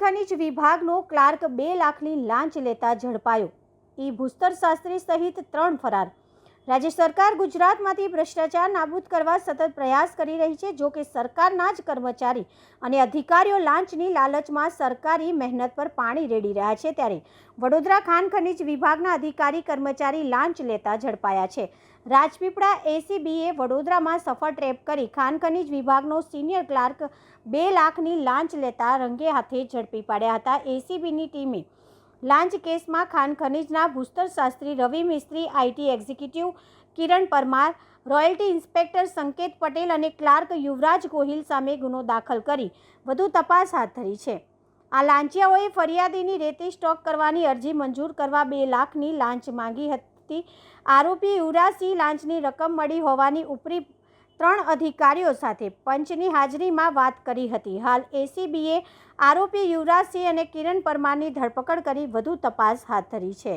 ખનિજ વિભાગનો ક્લાર્ક બે લાખની લાંચ લેતા ઝડપાયો. ઈ ભૂસ્તરશાસ્ત્રી સહિત ત્રણ ફરાર. રાજ્ય સરકાર ગુજરાતમાંથી ભ્રષ્ટાચાર નાબૂદ કરવા સતત પ્રયાસ કરી રહી છે, જો કે સરકારના જ કર્મચારી અને અધિકારીઓ લાંચની લાલચમાં સરકારી મહેનત પર પાણી રેડી રહ્યા છે ત્યારે વડોદરા ખાન ખનિજ વિભાગના અધિકારી કર્મચારી લાંચ લેતા ઝડપાયા છે. રાજપીપળા એસીબીએ વડોદરામાં સફળ ટ્રેપ કરી ખાન ખનિજ વિભાગનો સિનિયર ક્લાર્ક બે લાખની લાંચ લેતા રંગે હાથે ઝડપી પાડ્યા હતા. એસીબીની ટીમે લાંચ કેસમાં ખાન ખનીજના ભૂસ્તર Shastri Ravi Mistry, IT executive Kiran Parmar, royalty inspector Sanket Patel અને ક્લાર્ક યુવરાજ ગોહિલ સામે ગુનો દાખલ કરી. વધુ તપાસ હાથ ધરી છે. આ લાંચિયાઓએ ફરિયાદીની રેતી સ્ટોક કરવાની અરજી મંજૂર કરવા બે લાખની લાંચ માંગી હતી. આરોપી યુવરાજસિંહ લાંચની રકમ મળી હોવાની ઉપરી ત્રણ અધિકારીઓ સાથે પંચની હાજરીમાં વાત કરી હતી. હાલ એસીબીએ આરોપી યુવરાજસિંહ અને કિરણ પરમારની ધરપકડ કરી વધુ તપાસ હાથ ધરી છે.